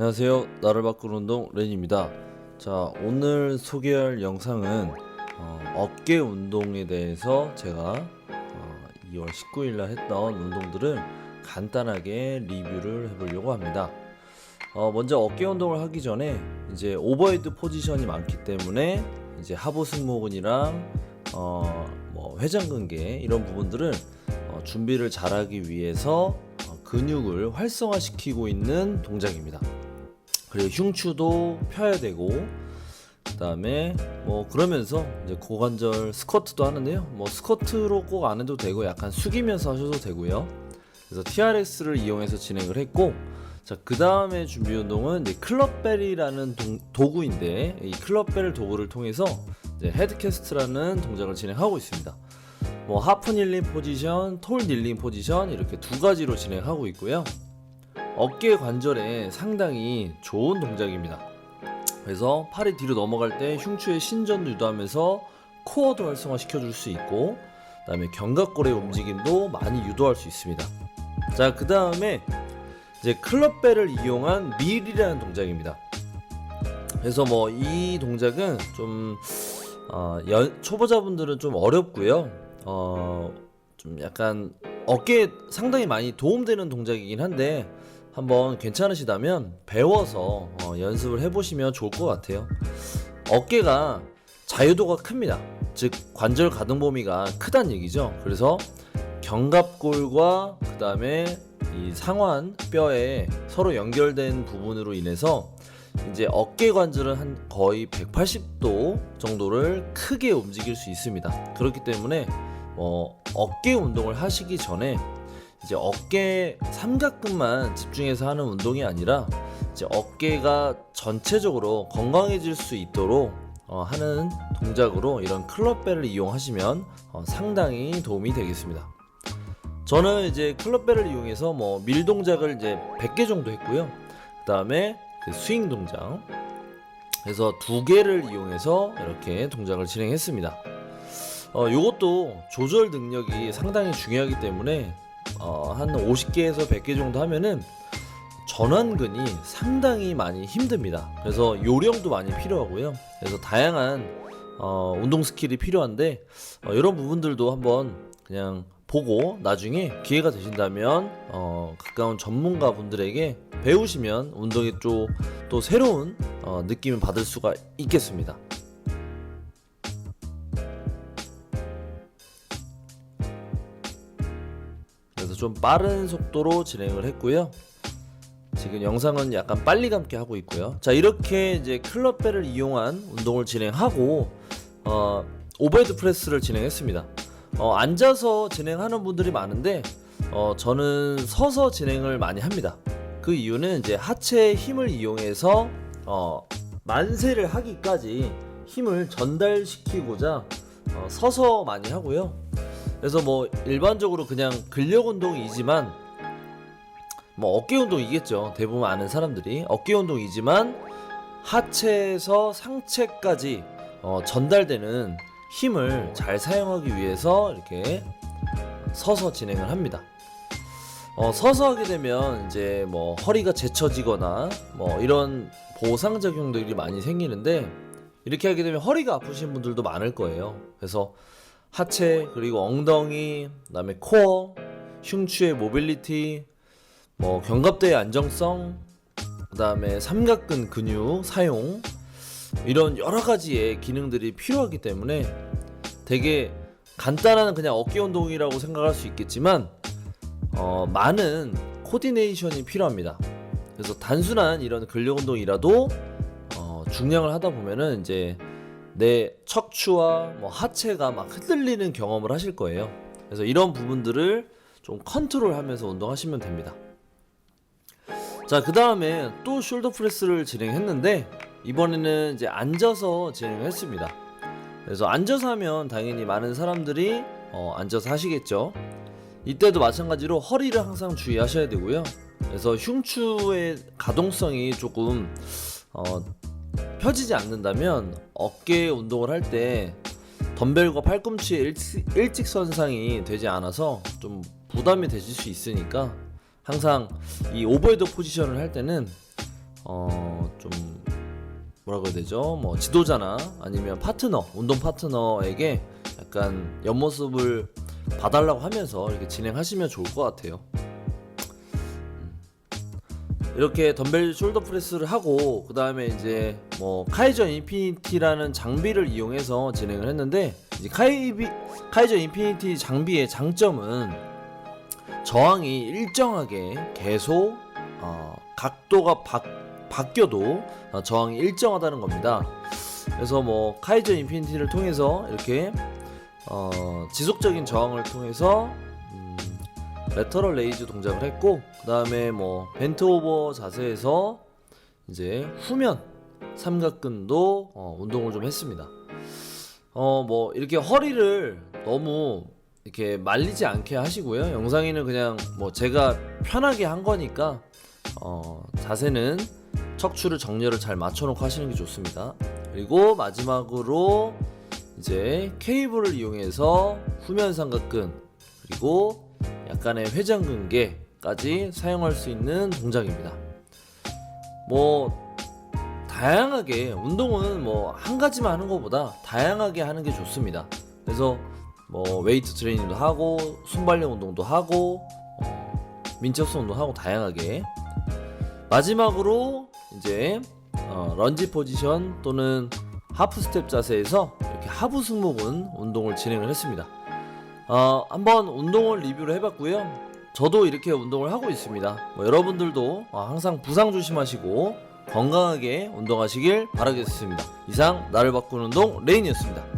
안녕하세요. 나를 바꾸는 운동 렌입니다. 자, 오늘 소개할 영상은 어, 깨 운동에 대해서 제가 어, 2월 19일 날 했던 운동들을 간단하게 리뷰를 해보려고 합니다. 어, 먼저 어깨 운동을 하기 전에 이제 오버헤드 포지션이 많기 때문에 이제 하부 승모근이랑 어, 뭐 회전근개 이런 부분들을 어, 준비를 잘하기 위해서 어, 근육을 활성화시키고 있는 동작입니다. 그리고 흉추도 펴야 되고 그다음에 뭐 그러면서 이제 고관절 스쿼트도 하는데요. 뭐 스쿼트로 꼭 안 해도 되고 약간 숙이면서 하셔도 되고요. 그래서 TRX를 이용해서 진행을 했고 자, 그 다음에 준비 운동은 이제 클럽벨이라는 동- 도구인데 이 클럽벨 도구를 통해서 이제 헤드캐스트라는 동작을 진행하고 있습니다. 뭐 하프 닐링 포지션, 톨 닐링 포지션 이렇게 두 가지로 진행하고 있고요. 어깨 관절에 상당히 좋은 동작입니다. 그래서 팔이 뒤로 넘어갈 때 흉추의 신전도 유도하면서 코어도 활성화시켜 줄 수 있고 그다음에 견갑골의 움직임도 많이 유도할 수 있습니다. 자, 그 다음에 이제 클럽벨을 이용한 밀이라는 동작입니다. 그래서 뭐 이 동작은 좀 어, 연- 초보자분들은 좀 어렵고요. 어, 좀 약간 어깨에 상당히 많이 도움되는 동작이긴 한데 한번 괜찮으시다면 배워서 어, 연습을 해보시면 좋을 것 같아요. 어깨가 자유도가 큽니다. 즉 관절 가동 범위가 크단 얘기죠. 그래서 견갑골과 그 다음에 이 상완 뼈에 서로 연결된 부분으로 인해서 이제 어깨 관절은 한 거의 180도 정도를 크게 움직일 수 있습니다. 그렇기 때문에 어, 어깨 운동을 하시기 전에 이제 어깨 삼각근만 집중해서 하는 운동이 아니라 이제 어깨가 전체적으로 건강해질 수 있도록 어, 하는 동작으로 이런 클럽벨을 이용하시면 어, 상당히 도움이 되겠습니다. 저는 이제 클럽벨을 이용해서 뭐 밀 동작을 이제 100개 정도 했고요. 그 다음에 그 스윙 동작. 그래서 두 개를 이용해서 이렇게 동작을 진행했습니다. 어, 요것도 조절 능력이 상당히 중요하기 때문에 어, 한 50개에서 100개 정도 하면은 전완근이 상당히 많이 힘듭니다. 그래서 요령도 많이 필요하고요. 그래서 다양한 어, 운동 스킬이 필요한데 어, 이런 부분들도 한번 그냥 보고 나중에 기회가 되신다면 어, 가까운 전문가 분들에게 배우시면 운동에 또, 또 새로운 어, 느낌을 받을 수가 있겠습니다. 좀 빠른 속도로 진행을 했고요. 지금 영상은 약간 빨리 감게 하고 있고요. 자 이렇게 이제 클럽벨을 이용한 운동을 진행하고 어, 오버헤드 프레스를 진행했습니다. 어, 앉아서 진행하는 분들이 많은데 어, 저는 서서 진행을 많이 합니다. 그 이유는 이제 하체의 힘을 이용해서 어, 만세를 하기까지 힘을 전달시키고자 어, 서서 많이 하고요. 그래서 뭐 일반적으로 그냥 근력 운동이지만 뭐 어깨 운동이겠죠. 대부분 아는 사람들이 어깨 운동이지만 하체에서 상체까지 어, 전달되는 힘을 잘 사용하기 위해서 이렇게 서서 진행을 합니다. 어, 서서 하게 되면 이제 뭐 허리가 제쳐지거나 뭐 이런 보상 작용들이 많이 생기는데 이렇게 하게 되면 허리가 아프신 분들도 많을 거예요. 그래서 하체 그리고 엉덩이 그다음에 코어 흉추의 모빌리티 뭐 견갑대의 안정성 그다음에 삼각근 근육 사용 이런 여러 가지의 기능들이 필요하기 때문에 되게 간단한 그냥 어깨 운동이라고 생각할 수 있겠지만 어, 많은 코디네이션이 필요합니다. 그래서 단순한 이런 근력 운동이라도 어, 중량을 하다 보면은 이제 내 척추와 뭐 하체가 막 흔들리는 경험을 하실 거예요. 그래서 이런 부분들을 좀 컨트롤하면서 운동하시면 됩니다. 자, 그 다음에 또 숄더 프레스를 진행했는데 이번에는 이제 앉아서 진행했습니다. 그래서 앉아서 하면 당연히 많은 사람들이 어, 앉아서 하시겠죠. 이때도 마찬가지로 허리를 항상 주의하셔야 되고요. 그래서 흉추의 가동성이 조금 어, 펴지지 않는다면 어깨 운동을 할 때 덤벨과 팔꿈치의 일치, 일직 선상이 되지 않아서 좀 부담이 되실 수 있으니까 항상 이 오버헤드 포지션을 할 때는 어 좀 뭐라고 해야 되죠? 뭐 지도자나 아니면 파트너, 운동 파트너에게 약간 옆모습을 봐달라고 하면서 이렇게 진행하시면 좋을 것 같아요. 이렇게 덤벨 숄더 프레스를 하고 그 다음에 이제 뭐 카이저 인피니티라는 장비를 이용해서 진행을 했는데 이제 카이비 카이저 인피니티 장비의 장점은 저항이 일정하게 계속 어, 각도가 바, 바뀌어도 어, 저항이 일정하다는 겁니다. 그래서 뭐 카이저 인피니티를 통해서 이렇게 어, 지속적인 저항을 통해서 음, 레터럴 레이즈 동작을 했고 그 다음에 뭐 벤트 오버 자세에서 이제 후면 삼각근도 어, 운동을 좀 했습니다. 어 뭐 이렇게 허리를 너무 이렇게 말리지 않게 하시고요. 영상에는 그냥 뭐 제가 편하게 한 거니까 어 자세는 척추를 정렬을 잘 맞춰놓고 하시는 게 좋습니다. 그리고 마지막으로 이제 케이블을 이용해서 후면 삼각근 그리고 약간의 회전근개까지 사용할 수 있는 동작입니다. 뭐 다양하게 운동은 뭐 한 가지만 하는 것보다 다양하게 하는 게 좋습니다. 그래서 뭐 웨이트 트레이닝도 하고 순발력 운동도 하고 어, 민첩성 운동 하고 다양하게 마지막으로 이제 어, 런지 포지션 또는 하프 스텝 자세에서 이렇게 하부 승모근 운동을 진행을 했습니다. 어, 한번 운동을 리뷰를 해봤고요. 저도 이렇게 운동을 하고 있습니다. 뭐 여러분들도 어, 항상 부상 조심하시고 건강하게 운동하시길 바라겠습니다. 이상 나를 바꾸는 운동 레인이었습니다.